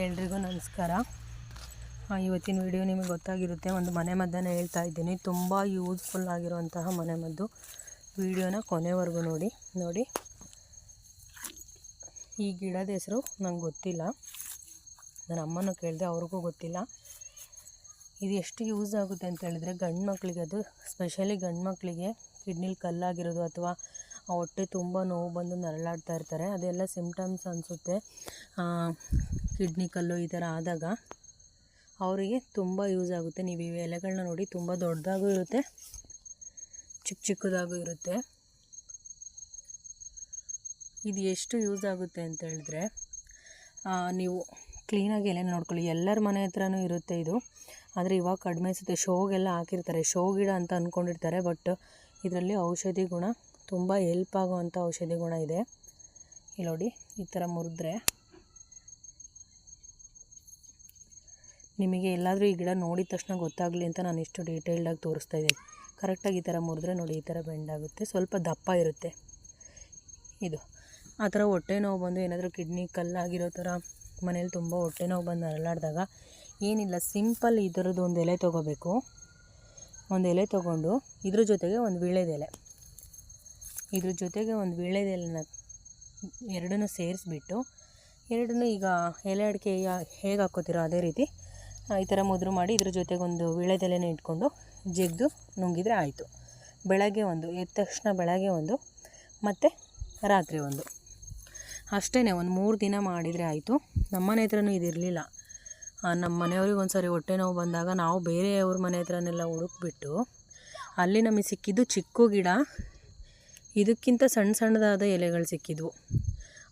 ಎಲ್ರಿಗೂ ನಮಸ್ಕಾರ. ಇವತ್ತಿನ ವಿಡಿಯೋ ನಿಮಗೆ ಗೊತ್ತಾಗಿರುತ್ತೆ, ಒಂದು ಮನೆ ಮದ್ದನ್ನು ಹೇಳ್ತಾ ಇದ್ದೀನಿ. ತುಂಬ ಯೂಸ್ಫುಲ್ ಆಗಿರುವಂತಹ ಮನೆ ಮದ್ದು. ವಿಡಿಯೋನ ಕೊನೆವರೆಗೂ ನೋಡಿ ನೋಡಿ. ಈ ಗಿಡದ ಹೆಸರು ನಂಗೆ ಗೊತ್ತಿಲ್ಲ. ನನ್ನ ಅಮ್ಮನೂ ಕೇಳಿದೆ, ಅವ್ರಿಗೂ ಗೊತ್ತಿಲ್ಲ. ಇದು ಎಷ್ಟು ಯೂಸ್ ಆಗುತ್ತೆ ಅಂತ ಹೇಳಿದ್ರೆ, ಗಂಡು ಮಕ್ಕಳಿಗೆ ಅದು ಸ್ಪೆಷಲಿ ಗಂಡು ಮಕ್ಕಳಿಗೆ ಕಿಡ್ನಿಲಿ ಕಲ್ಲಾಗಿರೋದು ಅಥವಾ ಹೊಟ್ಟೆ ತುಂಬ ನೋವು ಬಂದು ನರಳಾಡ್ತಾ ಇರ್ತಾರೆ, ಅದೆಲ್ಲ ಸಿಮ್ಟಮ್ಸ್ ಅನಿಸುತ್ತೆ. ಕಿಡ್ನಿ ಕಲ್ಲು ಈ ಥರ ಆದಾಗ ಅವರಿಗೆ ತುಂಬ ಯೂಸ್ ಆಗುತ್ತೆ. ನೀವು ಈ ಎಲೆಗಳನ್ನ ನೋಡಿ ತುಂಬ ದೊಡ್ಡದಾಗೂ ಇರುತ್ತೆ, ಚಿಕ್ಕ ಚಿಕ್ಕದಾಗೂ ಇರುತ್ತೆ. ಇದು ಎಷ್ಟು ಯೂಸ್ ಆಗುತ್ತೆ ಅಂತ ಹೇಳಿದ್ರೆ ನೀವು ಕ್ಲೀನಾಗಿ ಎಲೆ ನೋಡ್ಕೊಳ್ಳಿ. ಎಲ್ಲರ ಮನೆ ಹತ್ರನೂ ಇರುತ್ತೆ ಇದು. ಆದರೆ ಇವಾಗ ಕಡಿಮೆ ಅನಿಸುತ್ತೆ. ಶೋಗೆಲ್ಲ ಹಾಕಿರ್ತಾರೆ. ಶೋ ಗಿಡ ಅಂತ ಅಂದ್ಕೊಂಡಿರ್ತಾರೆ ಬಟ್ ಇದರಲ್ಲಿ ಔಷಧಿ ಗುಣ, ತುಂಬ ಹೆಲ್ಪ್ ಆಗುವಂಥ ಔಷಧಿ ಗುಣ ಇದೆ. ಇಲ್ಲಿ ನೋಡಿ, ಈ ಥರ ಮುರಿದ್ರೆ ನಿಮಗೆ ಎಲ್ಲಾದರೂ ಈ ಗಿಡ ನೋಡಿದ ತಕ್ಷಣ ಗೊತ್ತಾಗಲಿ ಅಂತ ನಾನು ಇಷ್ಟು ಡೀಟೇಲ್ಡಾಗಿ ತೋರಿಸ್ತಾ ಇದ್ದೀನಿ. ಕರೆಕ್ಟಾಗಿ ಈ ಥರ ಮುರಿದ್ರೆ ನೋಡಿ, ಈ ಥರ ಬೆಂಡಾಗುತ್ತೆ ಸ್ವಲ್ಪ ದಪ್ಪ ಇರುತ್ತೆ. ಇದು. ಆ ಥರ ಹೊಟ್ಟೆ ನೋವು ಬಂದು ಏನಾದರೂ ಕಿಡ್ನಿ ಕಲ್ಲಾಗಿರೋ ಥರ ಮನೇಲಿ ತುಂಬ ಹೊಟ್ಟೆ ನೋವು ಬಂದು ಅರಳಾಡಿದಾಗ ಏನಿಲ್ಲ ಸಿಂಪಲ್ ಈ ಥರದ್ದು ಒಂದು ಎಲೆ ತೊಗೋಬೇಕು. ಒಂದು ಎಲೆ ತೊಗೊಂಡು ಇದ್ರ ಜೊತೆಗೆ ಒಂದು ವೀಳ್ಯದೆಲೆ ಇದ್ರ ಜೊತೆಗೆ ಒಂದು ವೀಳ್ಯದೆಲೆನ ಎರಡನ್ನೂ ಸೇರಿಸ್ಬಿಟ್ಟು, ಎರಡನ್ನೂ ಈಗ ಎಲೆ ಅಡಿಕೆ ಹೇಗೆ ಹಾಕ್ಕೋತೀರೋ ಅದೇ ರೀತಿ ಈ ಥರ ಮುದ್ರು ಮಾಡಿ ಇದ್ರ ಜೊತೆಗೆ ಒಂದು ವೀಳ್ಯದೆಲೆನ ಇಟ್ಕೊಂಡು ಜಗ್ದು ನುಂಗಿದ್ರೆ ಆಯಿತು. ಬೆಳಗ್ಗೆ ಒಂದು, ಎದ್ದ ತಕ್ಷಣ ಬೆಳಗ್ಗೆ ಒಂದು, ಮತ್ತು ರಾತ್ರಿ ಒಂದು. ಅಷ್ಟೇ ಒಂದು ಮೂರು ದಿನ ಮಾಡಿದರೆ ಆಯಿತು. ನಮ್ಮನೆ ಹತ್ರನೂ ಇದಿರಲಿಲ್ಲ. ನಮ್ಮ ಮನೆಯವ್ರಿಗೆ ಒಂದು ಸಾರಿ ಹೊಟ್ಟೆ ನೋವು ಬಂದಾಗ ನಾವು ಬೇರೆಯವ್ರ ಮನೆ ಹತ್ರನೆಲ್ಲ ಹುಡುಕ್ಬಿಟ್ಟು, ಅಲ್ಲಿ ನಮಗೆ ಸಿಕ್ಕಿದ್ದು ಚಿಕ್ಕ ಗಿಡ, ಇದಕ್ಕಿಂತ ಸಣ್ಣ ಸಣ್ಣದಾದ ಎಲೆಗಳು ಸಿಕ್ಕಿದ್ವು.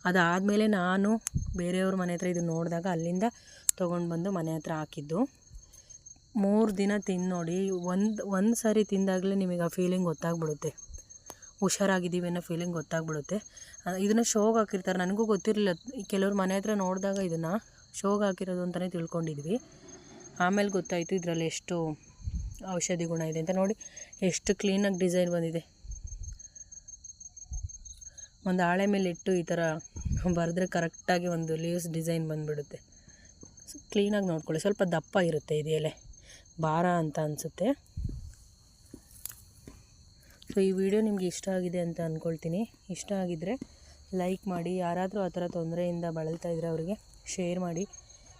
ಅದಾದಮೇಲೆ ನಾನು ಬೇರೆಯವ್ರ ಮನೆ ಹತ್ರ ಇದು ನೋಡಿದಾಗ ಅಲ್ಲಿಂದ ತೊಗೊಂಡು ಬಂದು ಮನೆ ಹತ್ರ ಹಾಕಿದ್ದು. ಮೂರು ದಿನ ತಿಂದು ನೋಡಿ, ಒಂದು ಒಂದು ಸಾರಿ ತಿಂದಾಗಲೇ ನಿಮಗೆ ಆ ಫೀಲಿಂಗ್ ಗೊತ್ತಾಗ್ಬಿಡುತ್ತೆ. ಹುಷಾರಾಗಿದ್ದೀವಿ ಅನ್ನೋ ಫೀಲಿಂಗ್ ಗೊತ್ತಾಗ್ಬಿಡುತ್ತೆ. ಇದನ್ನು ಶೋಗೆ ಹಾಕಿರ್ತಾರೆ. ನನಗೂ ಗೊತ್ತಿರಲಿಲ್ಲ. ಕೆಲವ್ರ ಮನೆ ಹತ್ರ ನೋಡಿದಾಗ ಇದನ್ನು ಶೋಗೆ ಹಾಕಿರೋದು ಅಂತಲೇ ತಿಳ್ಕೊಂಡಿದ್ವಿ. ಆಮೇಲೆ ಗೊತ್ತಾಯಿತು ಇದರಲ್ಲಿ ಎಷ್ಟು ಔಷಧಿ ಗುಣ ಇದೆ ಅಂತ ನೋಡಿ, ಎಷ್ಟು ಕ್ಲೀನಾಗಿ ಡಿಸೈನ್ ಬಂದಿದೆ. ಒಂದು ಹಾಳೆ ಮೇಲೆ ಇಟ್ಟು ಈ ಥರ ಬರೆದ್ರೆ ಕರೆಕ್ಟಾಗಿ ಒಂದು ಲೀವ್ಸ್ ಡಿಸೈನ್ ಬಂದುಬಿಡುತ್ತೆ. ಕ್ಲೀನಾಗಿ ನೋಡ್ಕೊಳ್ಳಿ. ಸ್ವಲ್ಪ ದಪ್ಪ ಇರುತ್ತೆ ಇದು ಎಲೆ. ಭಾರ ಅಂತ ಅನಿಸುತ್ತೆ. ಸೊ, ಈ ವಿಡಿಯೋ ನಿಮಗೆ ಇಷ್ಟ ಆಗಿದೆ ಅಂತ ಅಂದ್ಕೊಳ್ತೀನಿ ಇಷ್ಟ ಆಗಿದ್ದರೆ ಲೈಕ್ ಮಾಡಿ, ಯಾರಾದರೂ ಆ ಥರ ತೊಂದರೆಯಿಂದ ಬಳಲ್ತಾ ಇದ್ದರೆ ಅವರಿಗೆ ಶೇರ್ ಮಾಡಿ.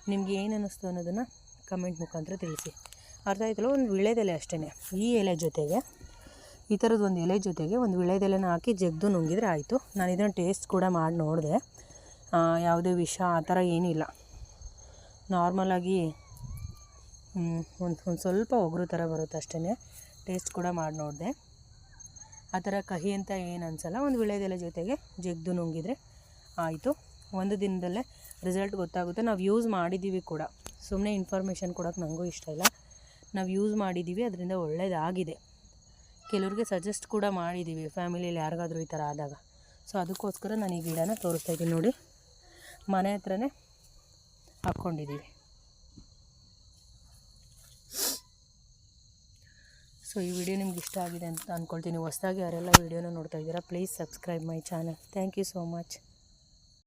ನಿಮಗೆ ಏನು ಅನ್ನಿಸ್ತು ಅನ್ನೋದನ್ನು ಕಮೆಂಟ್ ಮುಖಾಂತರ ತಿಳಿಸಿ. ಅರ್ಥ ಆಯ್ತಲ್ಲ ಒಂದು ವಿಳೆದೆಲೆ ಅಷ್ಟೇ ಈ ಎಲೆ ಜೊತೆಗೆ ಈ ಥರದ್ದು ಒಂದು ಎಲೆ ಜೊತೆಗೆ ಒಂದು ವಿಳೆದೆಲೆನ ಹಾಕಿ ಜಗ್ದು ನುಂಗಿದ್ರೆ ಆಯಿತು. ನಾನು ಇದನ್ನು ಟೇಸ್ಟ್ ಕೂಡ ಮಾಡಿ ನೋಡಿದೆ. ಯಾವುದೇ ವಿಷ ಆ ಥರ ಏನಿಲ್ಲ. ನಾರ್ಮಲಾಗಿ ಒಂದು ಒಂದು ಸ್ವಲ್ಪ ಒಗರು ಥರ ಬರುತ್ತೆ ಅಷ್ಟೇ ಟೇಸ್ಟ್ ಕೂಡ ಮಾಡಿ ನೋಡಿದೆ. ಆ ಥರ ಕಹಿ ಅಂತ ಏನು ಅನಿಸಲ್ಲ, ಒಂದು ವಿಳೆದೆಲೆ ಜೊತೆಗೆ ಜಗ್ದು ನುಂಗಿದ್ರೆ ಆಯಿತು. ಒಂದು ದಿನದಲ್ಲೇ ರಿಸಲ್ಟ್ ಗೊತ್ತಾಗುತ್ತೆ. ನಾವು ಯೂಸ್ ಮಾಡಿದ್ದೀವಿ ಕೂಡ. ಸುಮ್ಮನೆ ಇನ್ಫಾರ್ಮೇಷನ್ ಕೊಡೋಕೆ ನನಗೂ ಇಷ್ಟ ಇಲ್ಲ. ನಾವು ಯೂಸ್ ಮಾಡಿದ್ದೀವಿ ಅದರಿಂದ ಒಳ್ಳೆಯದಾಗಿದೆ ಕೆಲವ್ರಿಗೆ ಸಜೆಸ್ಟ್ ಕೂಡ ಮಾಡಿದ್ದೀವಿ ಫ್ಯಾಮಿಲಿಯಲ್ಲಿ ಯಾರಿಗಾದರೂ ಈ ಥರ ಆದಾಗ. ಸೊ ಅದಕ್ಕೋಸ್ಕರ ನಾನು ಈ ಗಿಡನ ತೋರಿಸ್ತಾ ಇದ್ದೀನಿ ನೋಡಿ. ಮನೆ ಹತ್ರನೇ ಹಾಕ್ಕೊಂಡಿದ್ದೀವಿ ಸೊ ಈ ವಿಡಿಯೋ ನಿಮ್ಗೆ ಇಷ್ಟ ಆಗಿದೆ ಅಂತ ಅಂದ್ಕೊಳ್ತೀನಿ ಹೊಸ್ದಾಗಿ ಯಾರೆಲ್ಲ ವಿಡಿಯೋನ ನೋಡ್ತಾ ಇದ್ದೀರಾ please subscribe my channel thank you so much